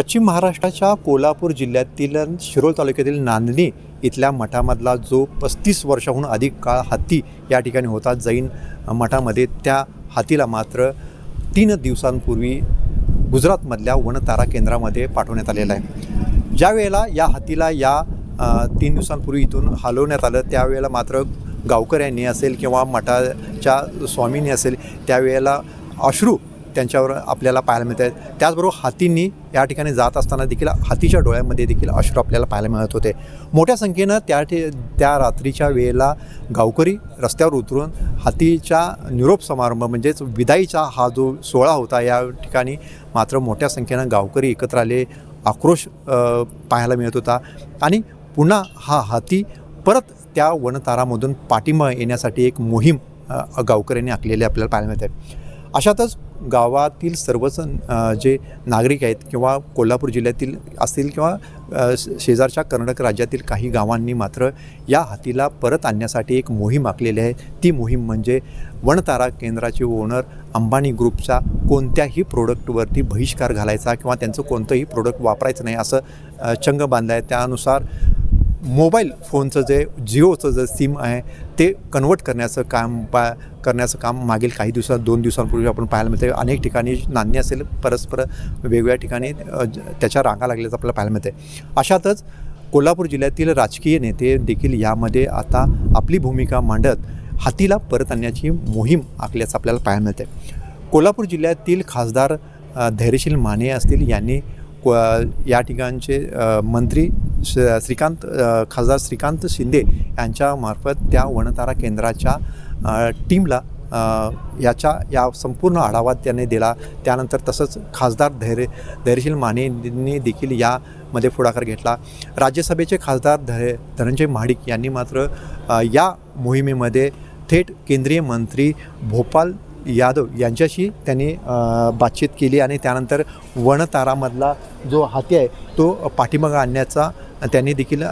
पश्चिम महाराष्ट्राच्या कोल्हापूर जिल्ह्यातील शिरोळ तालुक्यातील नांदणी इथल्या मठामधला जो पस्तीस वर्षाहून अधिक काळ हत्ती या ठिकाणी होता जैन मठामध्ये त्या हातीला मात्र तीन दिवसांपूर्वी गुजरातमधल्या वनतारा केंद्रामध्ये पाठवण्यात आलेला आहे. ज्या वेळेला या हातीला या तीन दिवसांपूर्वी इथून हलवण्यात आलं त्यावेळेला मात्र गावकऱ्यांनी असेल किंवा मठाच्या स्वामींनी असेल त्यावेळेला अश्रू त्यांच्यावर आपल्याला पाहायला मिळत आहेत त्याचबरोबर हातींनी या ठिकाणी जात असताना देखील हातीच्या डोळ्यामध्ये देखील अश्रू आपल्याला पाहायला मिळत होते. मोठ्या संख्येनं त्या ठि त्या रात्रीच्या वेळेला गावकरी रस्त्यावर उतरून हातीच्या निरोप समारंभ म्हणजेच विदाईचा हा जो सोहळा होता या ठिकाणी मात्र मोठ्या संख्येनं गावकरी एकत्र आले आक्रोश पाहायला मिळत होता. आणि पुन्हा हा हाती परत त्या वनतारामधून पाठिंबा येण्यासाठी एक मोहीम गावकऱ्यांनी आखलेली आपल्याला पाहायला मिळते अशातच गावातील सर्वच जे नागरिक आहेत किंवा कोल्हापूर जिल्ह्यातील असतील किंवा शेजारच्या कर्नाटक राज्यातील काही गावांनी मात्र या हातीला परत आणण्यासाठी एक मोहीम आखलेली आहे. ती मोहीम म्हणजे वणतारा केंद्राचे ओनर अंबानी ग्रुपचा कोणत्याही प्रोडक्टवरती बहिष्कार घालायचा किंवा त्यांचं कोणतंही प्रोडक्ट वापरायचं नाही असं चंग बांधलं आहे. त्यानुसार मोबाईल फोनचं जे जिओचं जे सिम आहे ते कन्वर्ट करण्याचं काम पा करण्याचं काम मागील काही दिवसात दोन दिवसांपूर्वी आपण पाहायला मिळते अनेक ठिकाणी नाणी असेल परस्पर वेगवेगळ्या ठिकाणी ज- त्याच्या रांगा लागल्याचं आपल्याला पाहायला मिळते अशातच कोल्हापूर जिल्ह्यातील राजकीय नेते देखील यामध्ये आता आपली भूमिका मांडत हातीला परत आणण्याची मोहीम आखल्याचं आपल्याला पाहायला मिळते कोल्हापूर जिल्ह्यातील खासदार धैर्यशील माने असतील यांनी को या ठिकाणचे मंत्री श्रीकांत खासदार श्रीकांत शिंदे यांच्यामार्फत त्या वनतारा केंद्राच्या टीमला याच्या या संपूर्ण आढावा त्याने दिला. त्यानंतर तसंच खासदार धैर्य धैर्यशील मानेंनी देखील यामध्ये पुढाकार घेतला. राज्यसभेचे खासदार धै धनंजय महाडिक यांनी मात्र या मोहिमेमध्ये थेट केंद्रीय मंत्री भोपाल यादव यांच्याशी त्यांनी बातचीत केली आणि त्यानंतर वनतारामधला जो हाती आहे तो पाठीमागा आणण्याचा त्यांनी देखील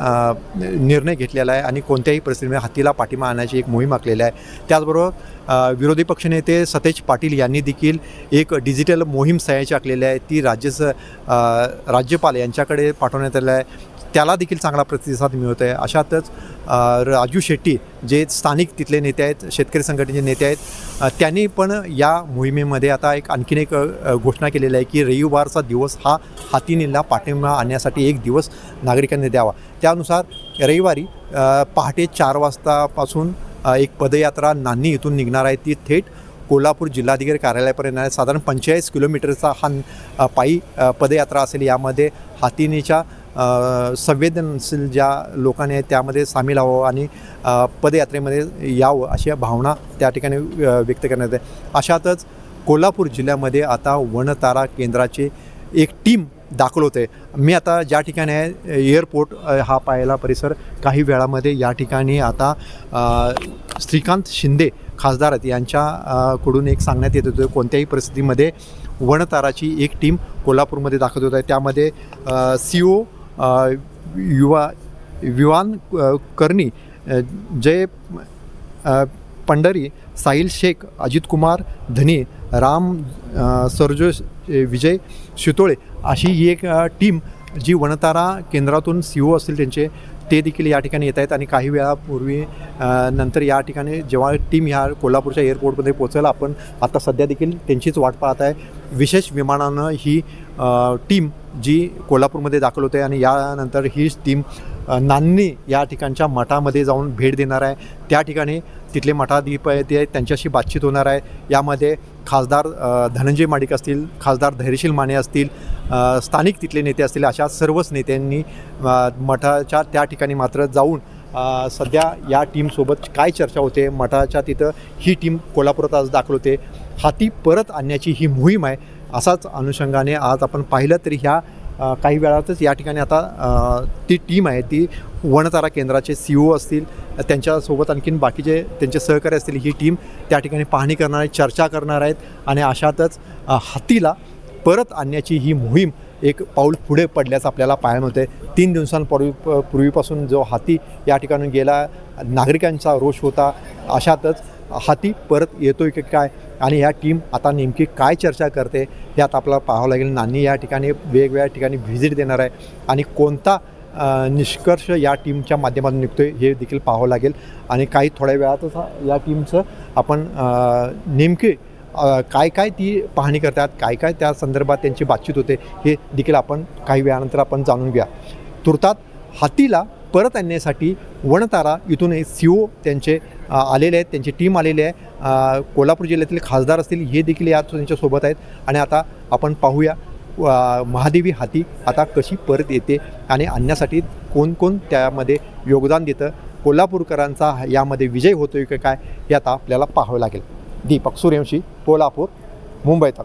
निर्णय घेतलेला आहे आणि कोणत्याही परिस्थितीमध्ये हत्तीला पाठिंबा आणण्याची एक मोहीम आखलेली आहे. त्याचबरोबर विरोधी पक्षनेते सतेज पाटील यांनी देखील एक डिजिटल मोहीम सहाय्याची आखलेली आहे. ती राज्यस राज्यपाल यांच्याकडे पाठवण्यात आलेलं आहे. त्याला देखील चांगला प्रतिसाद मिळत आहे अशातच राजू शेट्टी जे स्थानिक तिथले नेते आहेत शेतकरी संघटनेचे नेते आहेत त्यांनी पण या मोहिमेमध्ये आता एक आणखीन एक घोषणा केलेली आहे की रविवारचा दिवस हा हातीनीला पाठिंबा आणण्यासाठी एक दिवस नागरिकांनी द्यावा. त्यानुसार रविवारी पहाटे चार वाजतापासून एक पदयात्रा नान्नी इथून निघणार आहे. ती थेट कोल्हापूर जिल्हाधिकारी कार्यालयापर्यंत आहे. साधारण पंचेचाळीस किलोमीटरचा हा पायी पदयात्रा असेल. यामध्ये हातीनीच्या संवेदनशील ज्या लोकांनी आहेत त्यामध्ये सामील व्हावं आणि पदयात्रेमध्ये यावं अशा भावना त्या ठिकाणी व्यक्त करण्यात आहे अशातच कोल्हापूर जिल्ह्यामध्ये आता वनतारा केंद्राची एक टीम दाखल होते. मी आता ज्या ठिकाणी आहे एअरपोर्ट हा पाहायला परिसर काही वेळामध्ये या ठिकाणी आता श्रीकांत शिंदे खासदार आहेत यांच्याकडून एक सांगण्यात येत होतं कोणत्याही परिस्थितीमध्ये वनताराची एक टीम कोल्हापूरमध्ये दाखल होत आहे. त्यामध्ये सी ओ युवा विवान कर्णी जय पंढरी साहिल शेख अजित कुमार धनी राम सरजो विजय शितोळे अशी ही एक टीम जी वनतारा केंद्रातून सी ओ असतील त्यांचे ते देखील या ठिकाणी येत आहेत आणि काही वेळापूर्वी नंतर या ठिकाणी जेव्हा टीम ह्या कोल्हापूरच्या एअरपोर्टमध्ये पोहोचेल आपण आता सध्या देखील त्यांचीच वाट पाहत आहे. विशेष विमानानं ही टीम जी कोल्हापूरमध्ये दाखल होते आणि यानंतर हीच टीम नान्नी या ठिकाणच्या मठामध्ये जाऊन भेट देणार आहे. त्या ठिकाणी तिथले मठाधीप आहे ते त्यांच्याशी बातचीत होणार आहे. यामध्ये खासदार धनंजय माडिक असतील खासदार धैर्यशील माने असतील स्थानिक तिथले नेते असतील अशा सर्वच नेत्यांनी मठाच्या त्या ठिकाणी मात्र जाऊन सध्या या टीमसोबत काय चर्चा होते मठाच्या तिथं ही टीम कोल्हापुरात आज दाखल होते. हाती परत आणण्याची ही मोहीम आहे. असाच अनुषंगाने आज आपण पाहिलं तरी ह्या काही वेळातच या ठिकाणी आता ती टीम आहे ती वनतारा केंद्राचे सी ओ असतील त्यांच्यासोबत आणखीन बाकीचे त्यांचे सहकारी असतील ही टीम त्या ठिकाणी पाहणी करणार आहे चर्चा करणार आहेत आणि अशातच हातीला परत आणण्याची ही मोहीम एक पाऊल पुढे पडल्याचं आपल्याला पाहायला मिळते तीन दिवसांपूर्वी पूर्वीपासून जो हाती या ठिकाणी गेला नागरिकांचा रोष होता अशातच हाती परत येतोय की काय आणि ह्या टीम आता नेमकी काय चर्चा करते हे आता आपल्याला पाहावं लागेल. नानी या ठिकाणी वेगवेगळ्या ठिकाणी व्हिजिट देणार आहे आणि कोणता निष्कर्ष या टीमच्या माध्यमातून निघतो आहे हे देखील पाहावं लागेल. आणि काही थोड्या वेळातच या टीमचं आपण नेमके काय काय ती पाहणी करतात काय काय त्या संदर्भात त्यांची बातचीत होते हे देखील आपण काही वेळानंतर आपण जाणून घ्या. तुर्तात हातीला परत आणण्यासाठी वणतारा इथून सी ओ त्यांचे आलेले आहेत त्यांची टीम आलेली आहे. कोल्हापूर जिल्ह्यातील खासदार असतील हे देखील या त्यांच्यासोबत आहेत. आणि आता आपण पाहूया महादेवी हाती आता कशी परत येते आणि आणण्यासाठी कोण कोण त्यामध्ये योगदान देतं. कोल्हापूरकरांचा यामध्ये विजय होतोय का काय हे आता आपल्याला पाहावं लागेल. दीपक सूर्यवंशी कोल्हापूर मुंबई तक.